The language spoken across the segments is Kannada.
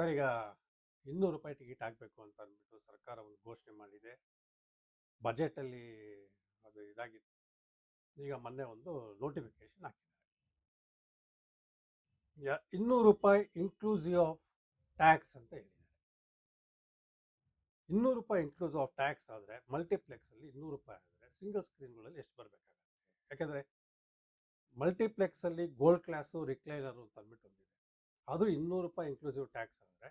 ಸರ್ ಈಗ ಇನ್ನೂರು ರೂಪಾಯಿ ಟಿಕೆಟ್ ಆಗಬೇಕು ಅಂತ ಅಂದ್ಬಿಟ್ಟು ಸರ್ಕಾರ ಒಂದು ಘೋಷಣೆ ಮಾಡಿದೆ. ಬಜೆಟಲ್ಲಿ ಅದು ಇದಾಗಿತ್ತು. ಈಗ ಮೊನ್ನೆ ಒಂದು ನೋಟಿಫಿಕೇಶನ್ ಹಾಕಿದ್ದಾರೆ. ಇನ್ನೂರು ರೂಪಾಯಿ ಇನ್ಕ್ಲೂಸಿವ್ ಆಫ್ ಟ್ಯಾಕ್ಸ್ ಅಂತ ಹೇಳಿದ್ದಾರೆ. ಇನ್ನೂರು ರೂಪಾಯಿ ಇನ್ಕ್ಲೂಸಿವ್ ಆಫ್ ಟ್ಯಾಕ್ಸ್ ಆದರೆ ಮಲ್ಟಿಪ್ಲೆಕ್ಸಲ್ಲಿ ಇನ್ನೂರು ರೂಪಾಯಿ ಆದರೆ ಸಿಂಗಲ್ ಸ್ಕ್ರೀನ್ಗಳಲ್ಲಿ ಎಷ್ಟು ಬರಬೇಕಾಗುತ್ತೆ? ಯಾಕೆಂದರೆ ಮಲ್ಟಿಪ್ಲೆಕ್ಸಲ್ಲಿ ಗೋಲ್ಡ್ ಕ್ಲಾಸು ರಿಕ್ಲೈನರು ಅಂತ ಅಂದ್ಬಿಟ್ಟು ಅದು ಇನ್ನೂರು ರೂಪಾಯಿ ಇನ್ಕ್ಲೂಸಿವ್ ಟ್ಯಾಕ್ಸ್ ಅಂದರೆ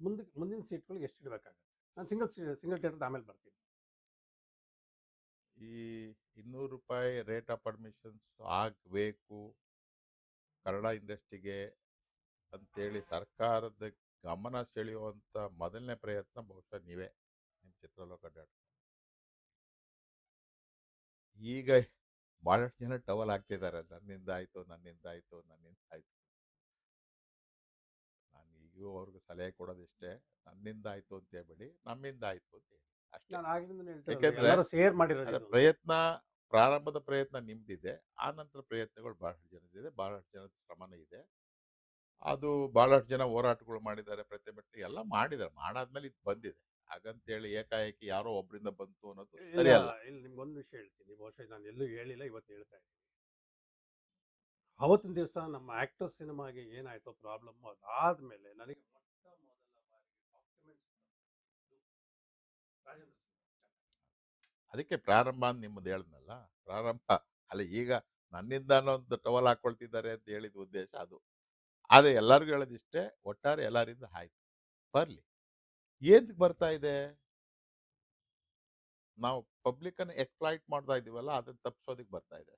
ಮುಂದಕ್ಕೆ ಮುಂದಿನ ಸೀಟ್ಗಳಿಗೆ ಎಷ್ಟು ಇಡಬೇಕಾಗುತ್ತೆ? ನಾನು ಸಿಂಗಲ್ ಸಿಂಗಲ್ ಥಿಯೇಟರ್ ಆಮೇಲೆ ಬರ್ತೀನಿ. ಈ ಇನ್ನೂರು ರೂಪಾಯಿ ರೇಟ್ ಆಫ್ ಅಡ್ಮಿಷನ್ಸ್ ಆಗಬೇಕು. ಕನ್ನಡ ಇಂಡಸ್ಟ್ರಿಗೆ ಅಂತೇಳಿ ಸರ್ಕಾರದ ಗಮನ ಸೆಳೆಯುವಂಥ ಮೊದಲನೇ ಪ್ರಯತ್ನ ಬಹುಶಃ ನೀವೇ ನಿಮ್ಮ ಚಿತ್ರಲೋಕ ಡಾಟ್ ಈಗ ಭಾಳಷ್ಟು ಜನ ಟವಲ್ ಹಾಕ್ತಿದ್ದಾರೆ. ನನ್ನಿಂದ ಆಯಿತು ನನ್ನಿಂದ ಆಯಿತು ನನ್ನಿಂದ ಆಯಿತು. ಈಗೂ ಅವ್ರಿಗೆ ಸಲಹೆ ಕೊಡೋದಿಷ್ಟೇ. ನನ್ನಿಂದ ಆಯ್ತು ಅಂತ ಹೇಳ್ಬೇಡಿ ನಮ್ಮಿಂದ ಆಯ್ತು ಅಂತ ಹೇಳಿ. ಅಷ್ಟೇ. ಶೇರ್ ಪ್ರಯತ್ನ ಪ್ರಾರಂಭದ ಪ್ರಯತ್ನ ನಿಮ್ದಿದೆ ಆ ನಂತರ ಪ್ರಯತ್ನಗಳು ಬಹಳಷ್ಟು ಜನದಿದೆ ಬಹಳಷ್ಟು ಜನದ ಶ್ರಮನೇ ಇದೆ. ಅದು ಬಹಳಷ್ಟು ಜನ ಹೋರಾಟಗಳು ಮಾಡಿದ್ದಾರೆ ಪ್ರತಿಭಟನೆ ಎಲ್ಲ ಮಾಡಿದ್ದಾರೆ ಮಾಡಾದ್ಮೇಲೆ ಇದು ಬಂದಿದೆ. ಹಾಗಂತೇಳಿ ಏಕಾಏಕಿ ಯಾರೋ ಒಬ್ಬರಿಂದ ಬಂತು ಅನ್ನೋದು ಇಲ್ಲ ಸರಿ ಅಲ್ಲ ಇಲ್ಲಿ ನಿಮ್ಗೊಂದು ವಿಷಯ ಹೇಳ್ತೀನಿ. ಬಹುಶಃ ನಾನು ಎಲ್ಲೂ ಹೇಳಿಲ್ಲ ಇವತ್ತು ಹೇಳ್ತಾ ಇದ್ದೀನಿ. ಅವತ್ತಿನ ದಿವಸ ನಮ್ಮ ಆಕ್ಟರ್ ಸಿನಿಮಾಗೆ ಏನಾಯ್ತೋ ಪ್ರಾಬ್ಲಮ್ ಅದಾದ್ಮೇಲೆ ನನಗೆ ಮೊಟ್ಟ ಮೊದಲ ಬಾರಿಗೆ. ಅದಕ್ಕೆ ಪ್ರಾರಂಭ ಅಂತ ನಿಮ್ಮದು ಹೇಳಿದ್ನಲ್ಲ, ಪ್ರಾರಂಭ. ಅಲ್ಲ, ಈಗ ನನ್ನಿಂದ ಒಂದು ಟವಲ್ ಹಾಕೊಳ್ತಿದ್ದಾರೆ ಅಂತ ಹೇಳಿದ ಉದ್ದೇಶ ಅದು. ಆದರೆ ಎಲ್ಲರಿಗೂ ಹೇಳೋದಿಷ್ಟೇ, ಒಟ್ಟಾರೆ ಎಲ್ಲರಿಂದ ಆಯ್ತು. ಬರಲಿ. ಏನಕ್ಕೆ ಬರ್ತಾ ಇದೆ? ನಾವು ಪಬ್ಲಿಕನ್ನು ಎಕ್ಸ್ಪ್ಲಾಯ್ಟ್ ಮಾಡ್ತಾ ಇದ್ದೀವಲ್ಲ ಅದನ್ನು ತಪ್ಪಿಸೋದಕ್ಕೆ ಬರ್ತಾ ಇದೆ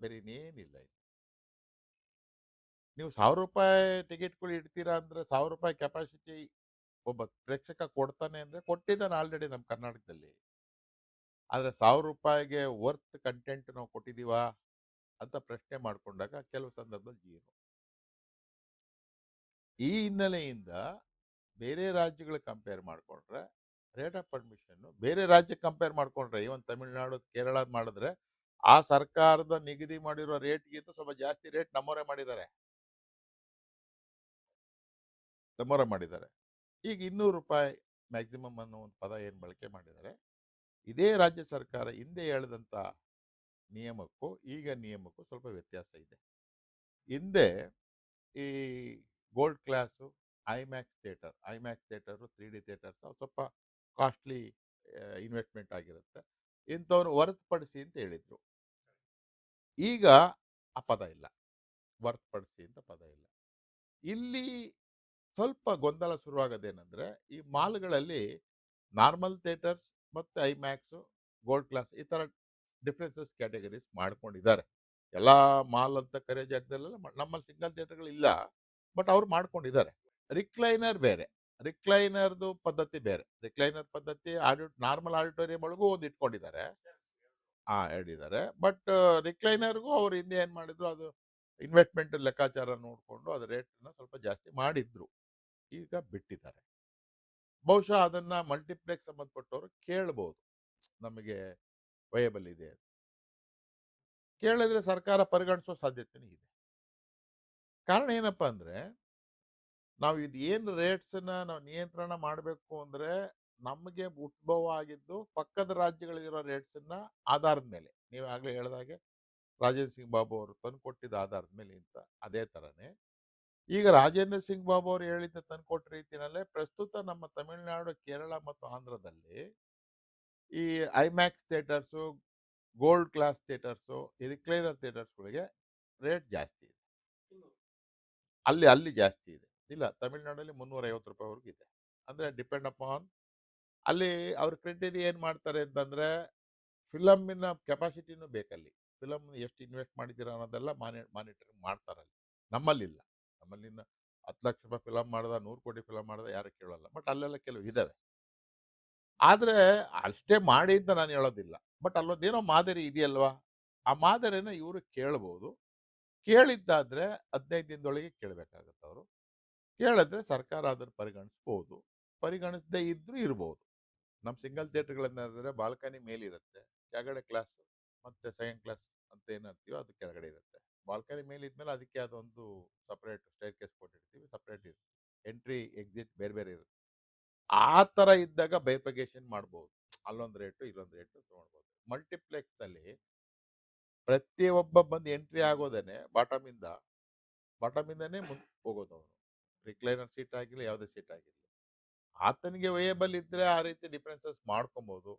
ಬೇರೆ ಇನ್ನೇನಿಲ್ಲ ಇದು. ನೀವು ಸಾವಿರ ರೂಪಾಯಿ ಟಿಕೆಟ್ಗಳು ಇಡ್ತೀರಾ ಅಂದ್ರೆ ಸಾವಿರ ರೂಪಾಯಿ ಕೆಪಾಸಿಟಿ ಒಬ್ಬ ಪ್ರೇಕ್ಷಕ ಕೊಡ್ತಾನೆ ಅಂದ್ರೆ ಕೊಟ್ಟಿದ್ದಾನೆ ಆಲ್ರೆಡಿ ನಮ್ಮ ಕರ್ನಾಟಕದಲ್ಲಿ. ಆದರೆ ಸಾವಿರ ರೂಪಾಯಿಗೆ ವರ್ತ್ ಕಂಟೆಂಟ್ ನಾವು ಕೊಟ್ಟಿದ್ದೀವಾ ಅಂತ ಪ್ರಶ್ನೆ ಮಾಡಿಕೊಂಡಾಗ ಕೆಲವು ಸಂದರ್ಭದಲ್ಲಿ ಜೀರೋ ಈ ಹಿನ್ನೆಲೆಯಿಂದ ಬೇರೆ ರಾಜ್ಯಗಳಿಗೆ ಕಂಪೇರ್ ಮಾಡಿಕೊಂಡ್ರೆ ರೇಟ್ ಆಫ್ ಪರ್ಮಿಷನ್ನು ಬೇರೆ ರಾಜ್ಯಕ್ಕೆ ಕಂಪೇರ್ ಮಾಡಿಕೊಂಡ್ರೆ ಇವನ್ ತಮಿಳುನಾಡು, ಕೇರಳ ಮಾಡಿದ್ರೆ ಆ ಸರ್ಕಾರದ ನಿಗದಿ ಮಾಡಿರೋ ರೇಟ್ಗಿಂತ ಸ್ವಲ್ಪ ಜಾಸ್ತಿ ರೇಟ್ ನಮ್ಮವರೇ ಮಾಡಿದ್ದಾರೆ. ನಮ್ಮವರೇ ಮಾಡಿದ್ದಾರೆ. ಈಗ ಇನ್ನೂರು ರೂಪಾಯಿ ಮ್ಯಾಕ್ಸಿಮಮ್ ಅನ್ನೋ ಒಂದು ಪದ ಏನು ಬಳಕೆ ಮಾಡಿದ್ದಾರೆ? ಇದೇ ರಾಜ್ಯ ಸರ್ಕಾರ ಹಿಂದೆ ಹೇಳಿದಂಥ ನಿಯಮಕ್ಕೂ ಈಗ ನಿಯಮಕ್ಕೂ ಸ್ವಲ್ಪ ವ್ಯತ್ಯಾಸ ಇದೆ. ಹಿಂದೆ ಈ gold class IMAX theatre IMAX theatre three D theatres ಸ್ವಲ್ಪ ಕಾಸ್ಟ್ಲಿ ಇನ್ವೆಸ್ಟ್ಮೆಂಟ್ ಆಗಿರುತ್ತೆ. ಇಂಥವ್ರು ಹೊರತುಪಡಿಸಿ ಅಂತ ಹೇಳಿದರು. ಈಗ ಆ ಪದ ಇಲ್ಲ. ಹೊರತುಪಡಿಸಿ ಅಂತ ಪದ ಇಲ್ಲ. ಇಲ್ಲಿ ಸ್ವಲ್ಪ ಗೊಂದಲ ಶುರುವಾಗೋದೇನೆಂದರೆ, ಈ ಮಾಲ್ಗಳಲ್ಲಿ ನಾರ್ಮಲ್ ಥಿಯೇಟರ್ಸ್ ಮತ್ತು ಐಮ್ಯಾಕ್ಸು, ಗೋಲ್ಡ್ ಕ್ಲಾಸ್ ಈ ಥರ ಡಿಫ್ರೆನ್ಸಸ್ ಕ್ಯಾಟಗರೀಸ್ ಮಾಡ್ಕೊಂಡಿದ್ದಾರೆ. ಎಲ್ಲ ಮಾಲ್ ಅಂತ ಕರೆಯೋ ಜಾಗದಲ್ಲೆಲ್ಲ ನಮ್ಮಲ್ಲಿ ಸಿಂಗಲ್ ಥಿಯೇಟರ್ಗಳು ಇಲ್ಲ, ಬಟ್ ಅವ್ರು ಮಾಡ್ಕೊಂಡಿದ್ದಾರೆ. ರಿಕ್ಲೈನರ್ ಬೇರೆ, ರಿಕ್ಲೈನರ್ದು ಪದ್ಧತಿ ಬೇರೆ, ರಿಕ್ಲೈನರ್ ಪದ್ಧತಿ ಆಡಿ, ನಾರ್ಮಲ್ ಆಡಿಟೋರಿಯಂ ಒಳಗೂ ಒಂದು ಇಟ್ಕೊಂಡಿದ್ದಾರೆ. ಹಾಂ ಹೇಳಿದ್ದಾರೆ, ಬಟ್ ರಿಕ್ಲೈನರ್ಗೂ ಅವ್ರು ಹಿಂದೆ ಏನು ಮಾಡಿದ್ರು, ಅದು ಇನ್ವೆಸ್ಟ್ಮೆಂಟ್ ಲೆಕ್ಕಾಚಾರ ನೋಡಿಕೊಂಡು ಅದು ರೇಟನ್ನು ಸ್ವಲ್ಪ ಜಾಸ್ತಿ ಮಾಡಿದ್ರು. ಈಗ ಬಿಟ್ಟಿದ್ದಾರೆ. ಬಹುಶಃ ಅದನ್ನ ಮಲ್ಟಿಪ್ಲೆಕ್ಸ್ ಸಂಬಂಧಪಟ್ಟವರು ಕೇಳ್ಬೋದು. ನಮಗೆ ವಯಬಲ್ ಇದೆ ಅಂತ. ಕೇಳಿದ್ರೆ ಸರ್ಕಾರ ಪರಿಗಣಿಸೋ ಸಾಧ್ಯತೆನೂ ಇದೆ. ಕಾರಣ ಏನಪ್ಪ ಅಂದ್ರೆ, ನಾವು ಇದು ಏನು ರೇಟ್ಸನ್ನ ನಾವು ನಿಯಂತ್ರಣ ಮಾಡಬೇಕು ಅಂದ್ರೆ ನಮಗೆ ಉದ್ಭವ ಆಗಿದ್ದು ಪಕ್ಕದ ರಾಜ್ಯಗಳಲ್ಲಿರೋ ರೇಟ್ಸನ್ನ ಆಧಾರದ ಮೇಲೆ. ನೀವಾಗಲೇ ಹೇಳಿದಾಗೆ ರಾಜೇಂದ್ರ ಸಿಂಗ್ ಬಾಬು ಅವರು ತಂದು ಕೊಟ್ಟಿದ್ದ ಆಧಾರದ ಮೇಲೆ ಇಂತ, ಅದೇ ಥರನೇ ಈಗ ರಾಜೇಂದ್ರ ಸಿಂಗ್ ಬಾಬು ಅವರು ಹೇಳಿದ್ದ ತಂದುಕೊಟ್ಟ ರೀತಿಯಲ್ಲೇ ಪ್ರಸ್ತುತ ನಮ್ಮ ತಮಿಳುನಾಡು, ಕೇರಳ ಮತ್ತು ಆಂಧ್ರದಲ್ಲಿ ಈ IMAX theatres, gold class theatres recliner ಥಿಯೇಟರ್ಸ್ಗಳಿಗೆ rate ಜಾಸ್ತಿ ಇದೆ. ಅಲ್ಲಿ ಅಲ್ಲಿ ಜಾಸ್ತಿ ಇದೆ. ಇಲ್ಲ, ತಮಿಳುನಾಡಲ್ಲಿ ಮುನ್ನೂರೈವತ್ತು ರೂಪಾಯಿವರೆಗೂ ಇದೆ. ಅಂದರೆ ಡಿಪೆಂಡ್ ಅಪಾನ್ ಅಲ್ಲಿ ಅವ್ರ ಕ್ರೈಟೇರಿಯಾ ಏನು ಮಾಡ್ತಾರೆ ಅಂತಂದರೆ ಫಿಲಮ್ಮಿನ ಕೆಪಾಸಿಟಿನೂ ಬೇಕಲ್ಲಿ. ಫಿಲಮ್ ಎಷ್ಟು ಇನ್ವೆಸ್ಟ್ ಮಾಡಿದ್ದೀರಾ ಅನ್ನೋದೆಲ್ಲ ಮಾನಿ ಮಾನಿಟರಿಂಗ್ ಮಾಡ್ತಾರಲ್ಲಿ. ನಮ್ಮಲ್ಲಿಲ್ಲ. ಇನ್ನು ಹತ್ತು ಲಕ್ಷ ರೂಪಾಯಿ ಫಿಲಮ್ ಮಾಡ್ದ, ನೂರು ಕೋಟಿ ಫಿಲಮ್ ಮಾಡ್ದ ಯಾರು ಕೇಳಲ್ಲ. ಬಟ್ ಅಲ್ಲೆಲ್ಲ ಕೆಲವು ಇದ್ದಾವೆ. ಆದರೆ ಅಷ್ಟೇ ಮಾಡಿ ಅಂತ ನಾನು ಹೇಳೋದಿಲ್ಲ. ಬಟ್ ಅಲ್ಲೊಂದೇನೋ ಮಾದರಿ ಇದೆಯಲ್ವಾ? ಆ ಮಾದರಿನ ಇವರು ಕೇಳ್ಬೋದು. ಕೇಳಿದ್ದಾದ್ರೆ ಹದಿನೈದು ದಿನದೊಳಗೆ ಕೇಳಬೇಕಾಗತ್ತೆ ಅವರು. ಕೇಳಿದ್ರೆ ಸರ್ಕಾರ ಅದನ್ನು ಪರಿಗಣಿಸ್ಬೋದು. ಪರಿಗಣಿಸದೇ ಇದ್ರೂ ಇರ್ಬೋದು. ನಮ್ಮ ಸಿಂಗಲ್ ಥಿಯೇಟ್ರ್ಗಳನ್ನಾದರೆ ಬಾಲ್ಕನಿ ಮೇಲಿರುತ್ತೆ. ಕೆಳಗಡೆ ಕ್ಲಾಸ್ ಮತ್ತೆ ಸೆಕೆಂಡ್ ಕ್ಲಾಸ್ ಅಂತ ಏನಂತೀವೋ ಅದು ಕೆಳಗಡೆ ಇರುತ್ತೆ. ಬಾಲ್ಕನಿ ಮೇಲೆ ಇದ್ಮೇಲೆ ಅದಕ್ಕೆ ಅದೊಂದು ಸಪ್ರೇಟ್ ಸ್ಟೇರ್ ಕೇಸ್ ಕೊಟ್ಟಿರ್ತೀವಿ ಸಪ್ರೇಟ್ ಇರುತ್ತೆ. ಎಂಟ್ರಿ, ಎಕ್ಸಿಟ್ ಬೇರೆ ಬೇರೆ ಇರುತ್ತೆ. ಆ ಥರ ಇದ್ದಾಗ ಬೈಫಿಕೇಶನ್ ಮಾಡ್ಬೋದು. ಅಲ್ಲೊಂದು ರೇಟು, ಇಲ್ಲೊಂದು ರೇಟು ತೊಗೊಳ್ಬೋದು ಮಲ್ಟಿಪ್ಲೆಕ್ಸ್ನಲ್ಲಿ ಪ್ರತಿಯೊಬ್ಬ ಬಂದು ಎಂಟ್ರಿ ಆಗೋದೇನೆ ಬಾಟಮಿಂದ, ಬಾಟಮಿಂದನೇ ಮುಂದೆ ಹೋಗೋದು ಅವನು. ರಿಕ್ಲೈನರ್ ಸೀಟ್ ಆಗಿರಲಿ, ಯಾವುದೇ ಸೀಟ್ ಆಗಿರಲಿ. ಆತನಿಗೆ ವೇಯಬಲ್ ಇದ್ದರೆ ಆ ರೀತಿ ಡಿಫ್ರೆನ್ಸಸ್ ಮಾಡ್ಕೊಬೋದು.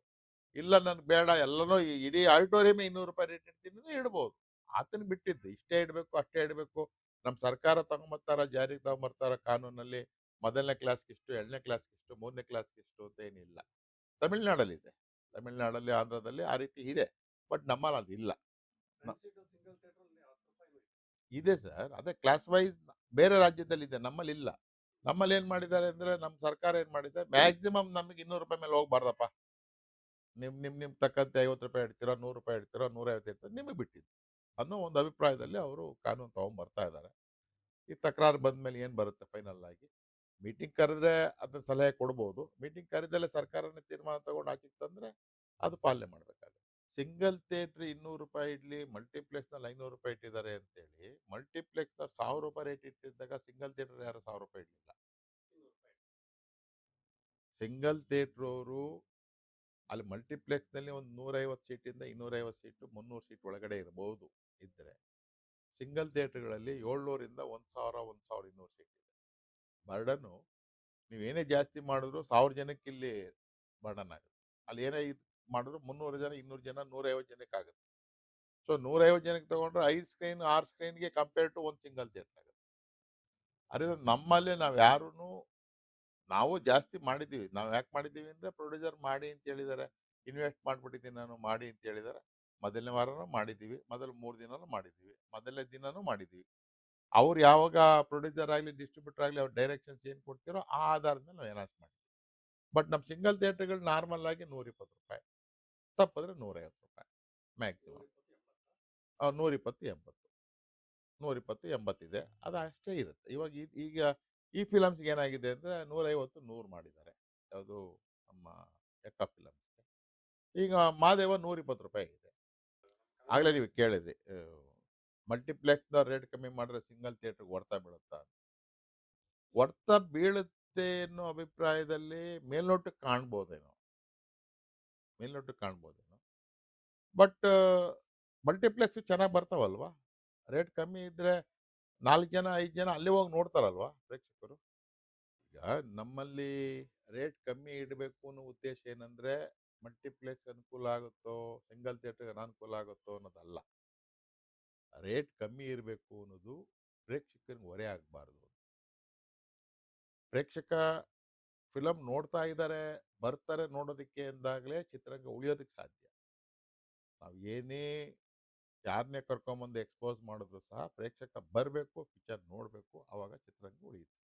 ಇಲ್ಲ ನನ್ಗೆ ಬೇಡ, ಎಲ್ಲನೂ ಇಡೀ ಆಡಿಟೋರಿಯಮೇ ಇನ್ನೂರು ರೂಪಾಯಿ ರೇಟ್ ಇಡ್ತೀನಿ ಇಡ್ಬೋದು. ಆತನ ಬಿಟ್ಟಿದ್ದು. ಇಷ್ಟೇ ಇಡಬೇಕು ಅಷ್ಟೇ ಇಡಬೇಕು. ನಮ್ಮ ಸರ್ಕಾರ ತಗೊಂಬರ್ತಾರ ಜಾರಿಗೆ ತಗೊಂಬರ್ತಾರ ಕಾನೂನಲ್ಲಿ ಮೊದಲನೇ ಕ್ಲಾಸ್ಗೆ ಇಷ್ಟು ಎರಡನೇ ಕ್ಲಾಸ್ಗೆ ಇಷ್ಟು ಮೂರನೇ ಕ್ಲಾಸ್ಗೆ ಇಷ್ಟು ಅಂತ ಏನಿಲ್ಲ. ತಮಿಳ್ನಾಡಲ್ಲಿ ಇದೆ. ತಮಿಳ್ನಾಡಲ್ಲಿ ಆಂಧ್ರದಲ್ಲಿ ಆ ರೀತಿ ಇದೆ. ಬಟ್ ನಮ್ಮಲ್ಲಿ ಅದು ಇಲ್ಲ. ಇದೆ ಸರ್. ಅದೇ ಕ್ಲಾಸ್ ವೈಸ್ ಬೇರೆ ರಾಜ್ಯದಲ್ಲಿ ಇದೆ. ನಮ್ಮಲ್ಲಿ ಇಲ್ಲ. ನಮ್ಮಲ್ಲಿ ಏನ್ ಮಾಡಿದ್ದಾರೆ ಅಂದ್ರೆ ನಮ್ಮ ಸರ್ಕಾರ ಏನ್ ಮಾಡಿದೆ? ಮ್ಯಾಕ್ಸಿಮಮ್ ನಮಗೆ ಇನ್ನೂರು ರೂಪಾಯಿ ಮೇಲೆ ಹೋಗ್ಬಾರ್ದಪ್ಪ. ನಿಮ್ ನಿಮ್ ನಿಮ್ ತಕ್ಕಂತೆ ಐವತ್ತು ರೂಪಾಯಿ ಇಡ್ತೀರಾ ನೂರು ರೂಪಾಯಿ ಇಡ್ತೀರೋ ನೂರೈವತ್ತು ಇಡ್ತೀರೋ ನಿಮಗೆ ಬಿಟ್ಟಿದ್ದು. ಅನ್ನೋ ಒಂದು ಅಭಿಪ್ರಾಯದಲ್ಲಿ ಅವರು ಕಾನೂನು ತೊಗೊಂಡ್ಬರ್ತಾ ಇದ್ದಾರೆ. ಈ ತಕರಾರು ಬಂದ್ಮೇಲೆ ಏನು ಬರುತ್ತೆ ಫೈನಲ್ ಆಗಿ? ಮೀಟಿಂಗ್ ಕರೆದ್ರೆ ಅದನ್ನ ಸಲಹೆ ಕೊಡ್ಬೋದು. ಮೀಟಿಂಗ್ ಕರೆದಲ್ಲೇ ಸರ್ಕಾರನೇ ತೀರ್ಮಾನ ತಗೊಂಡು ಹಾಕಿತ್ತಂದ್ರೆ ಅದು ಪಾಲನೆ ಮಾಡ್ಬೇಕಾಗುತ್ತೆ. ಸಿಂಗಲ್ ಥಿಯೇಟ್ರ್ ಇನ್ನೂರು ರೂಪಾಯಿ ಇಡ್ಲಿ, ಮಲ್ಟಿಪ್ಲೆಕ್ಸ್ನಲ್ಲಿ ಐನೂರು ರೂಪಾಯಿ ಇಟ್ಟಿದ್ದಾರೆ ಅಂತೇಳಿ, ಮಲ್ಟಿಪ್ಲೆಕ್ಸ್ನ ಸಾವಿರ ರೂಪಾಯಿ ರೇಟ್ ಇಟ್ಟಿದ್ದಾಗ ಸಿಂಗಲ್ ಥಿಯೇಟರ್ ಯಾರು ಸಾವಿರ ರೂಪಾಯಿ ಇಡಲಿಲ್ಲ. ಸಿಂಗಲ್ ಥಿಯೇಟ್ರ್ ಅವರು ಅಲ್ಲಿ ಮಲ್ಟಿಪ್ಲೆಕ್ಸ್ನಲ್ಲಿ ಒಂದು ನೂರೈವತ್ತು ಸೀಟಿಂದ ಇನ್ನೂರೈವತ್ತು ಸೀಟು ಮುನ್ನೂರು ಸೀಟ್ ಒಳಗಡೆ ಇರಬಹುದು ಇದ್ದರೆ ಸಿಂಗಲ್ ಥಿಯೇಟ್ರ್ಗಳಲ್ಲಿ ಏಳ್ನೂರಿಂದ ಒಂದು ಸಾವಿರ ಒಂದು ಸಾವಿರ ಇನ್ನೂರು ಸೀಟ್ ಇದೆ. ಬರ್ಡನ್ನು ನೀವೇನೇ ಜಾಸ್ತಿ ಮಾಡಿದ್ರು ಸಾವಿರ ಜನಕ್ಕೆ ಇಲ್ಲಿ ಬರ್ಡನ್ ಆಗುತ್ತೆ. ಅಲ್ಲಿ ಏನೇ ಇದು ಮಾಡಿದ್ರು ಮುನ್ನೂರು ಜನ, ಇನ್ನೂರು ಜನ, ನೂರೈವತ್ತು ಜನಕ್ಕೆ ಆಗುತ್ತೆ. ಸೊ, ನೂರೈವತ್ತು ಜನಕ್ಕೆ ತಗೊಂಡ್ರೆ ಐದು ಸ್ಕ್ರೀನ್, ಆರು ಸ್ಕ್ರೀನ್ಗೆ ಕಂಪೇರ್ ಟು ಒಂದು ಸಿಂಗಲ್ ಥಿಯೇಟರ್ ಆಗುತ್ತೆ. ಅದರಿಂದ ನಮ್ಮಲ್ಲಿ ನಾವು ಯಾರೂ ನಾವು ಜಾಸ್ತಿ ಮಾಡಿದ್ದೀವಿ. ನಾವು ಯಾಕೆ ಮಾಡಿದ್ದೀವಿ ಅಂದರೆ ಪ್ರೊಡ್ಯೂಸರ್ ಮಾಡಿ ಅಂತ ಹೇಳಿದ್ದಾರೆ ಇನ್ವೆಸ್ಟ್ ಮಾಡಿಬಿಟ್ಟಿದ್ದೀನಿ ನಾನು ಮಾಡಿ ಅಂತ ಹೇಳಿದ್ದಾರೆ ಮೊದಲನೇ ವಾರನೂ ಮಾಡಿದ್ದೀವಿ ಮೊದಲು ಮೂರು ದಿನನೂ ಮಾಡಿದ್ದೀವಿ ಮೊದಲನೇ ದಿನನೂ ಮಾಡಿದ್ದೀವಿ. ಅವ್ರು ಯಾವಾಗ ಪ್ರೊಡ್ಯೂಸರ್ ಆಗಲಿ ಡಿಸ್ಟ್ರಿಬ್ಯೂಟರ್ ಆಗಲಿ ಅವ್ರ ಡೈರೆಕ್ಷನ್ಸ್ ಏನು ಕೊಡ್ತೀರೋ ಆ ಆಧಾರದ ಮೇಲೆ ನಾವು ಎನಾನ್ಸ್ ಮಾಡ್ತೀವಿ ಬಟ್ ನಮ್ಮ ಸಿಂಗಲ್ ಥಿಯೇಟರ್ಗಳು ನಾರ್ಮಲ್ ಆಗಿ ನೂರಿಪ್ಪತ್ತು ರೂಪಾಯಿ ತಪ್ಪಿದ್ರೆ ನೂರೈವತ್ತು ರೂಪಾಯಿ ಮ್ಯಾಕ್ಸಿಮಮ್. ನೂರಿಪ್ಪತ್ತು ಎಂಬತ್ತು? ನೂರಿಪ್ಪತ್ತು ಎಂಬತ್ತಿದೆ. ಅದು ಅಷ್ಟೇ ಇರುತ್ತೆ. ಇವಾಗ ಈಗ ಈ ಫಿಲಮ್ಸ್ಗೆ ಏನಾಗಿದೆ ಅಂದರೆ ನೂರೈವತ್ತು ನೂರು ಮಾಡಿದ್ದಾರೆ. ಯಾವುದು ನಮ್ಮ ಎಕ್ಕ ಫಿಲಮ್ಸ್ಗೆ. ಈಗ ಮಾದೇವ ನೂರಿಪ್ಪತ್ತು ರೂಪಾಯಿ ಇದೆ. ಆಗಲೇ ನೀವು ಕೇಳಿದ್ರಿ ಮಲ್ಟಿಪ್ಲೆಕ್ಸ್ನ ರೇಟ್ ಕಮ್ಮಿ ಮಾಡಿದ್ರೆ ಸಿಂಗಲ್ ಥಿಯೇಟ್ರಿಗೆ ಹೊಡ್ತಾ ಬೀಳುತ್ತಾ ಹೊಡ್ತ ಬೀಳುತ್ತೆ ಅನ್ನೋ ಅಭಿಪ್ರಾಯದಲ್ಲಿ ಮೇಲ್ನೋಟಕ್ಕೆ ಕಾಣ್ಬೋದೇನೋ. ಮೇಲ್ನೋಟಕ್ಕೆ ಕಾಣ್ಬೋದೇನೋ. ಬಟ್ ಮಲ್ಟಿಪ್ಲೆಕ್ಸ್ ಚೆನ್ನಾಗಿ ಬರ್ತಾವಲ್ವಾ? ರೇಟ್ ಕಮ್ಮಿ ಇದ್ರೆ ನಾಲ್ಕು ಜನ, ಐದು ಜನ ಅಲ್ಲಿ ಹೋಗಿ ನೋಡ್ತಾರಲ್ವಾ ಪ್ರೇಕ್ಷಕರು? ಈಗ ನಮ್ಮಲ್ಲಿ ರೇಟ್ ಕಮ್ಮಿ ಇಡಬೇಕು ಅನ್ನೋ ಉದ್ದೇಶ ಏನಂದ್ರೆ, ಮಲ್ಟಿಪ್ಲೆಕ್ಸ್ ಅನುಕೂಲ ಆಗುತ್ತೋ, ಸಿಂಗಲ್ ಥಿಯೇಟರ್ಗೆ ಅನಾನುಕೂಲ ಆಗುತ್ತೋ ಅನ್ನೋದಲ್ಲ. ರೇಟ್ ಕಮ್ಮಿ ಇರಬೇಕು ಅನ್ನೋದು ಪ್ರೇಕ್ಷಕರಿಗೆ ಹೊರೆ ಆಗಬಾರ್ದು. ಪ್ರೇಕ್ಷಕ ಫಿಲಮ್ ನೋಡ್ತಾ ಇದ್ದಾರೆ ಬರ್ತಾರೆ ನೋಡೋದಕ್ಕೆ ಎಂದಾಗಲೇ ಚಿತ್ರರಂಗ ಉಳಿಯೋದಕ್ಕೆ ಸಾಧ್ಯ. ನಾವು ಏನೇ ಯಾರನ್ನೇ ಕರ್ಕೊಂಬಂದು ಎಕ್ಸ್ಪೋಸ್ ಮಾಡಿದ್ರು ಸಹ ಪ್ರೇಕ್ಷಕ ಬರಬೇಕು ಪಿಕ್ಚರ್ ನೋಡಬೇಕು ಆವಾಗ ಚಿತ್ರರಂಗ ಉಳಿಯುತ್ತೆ.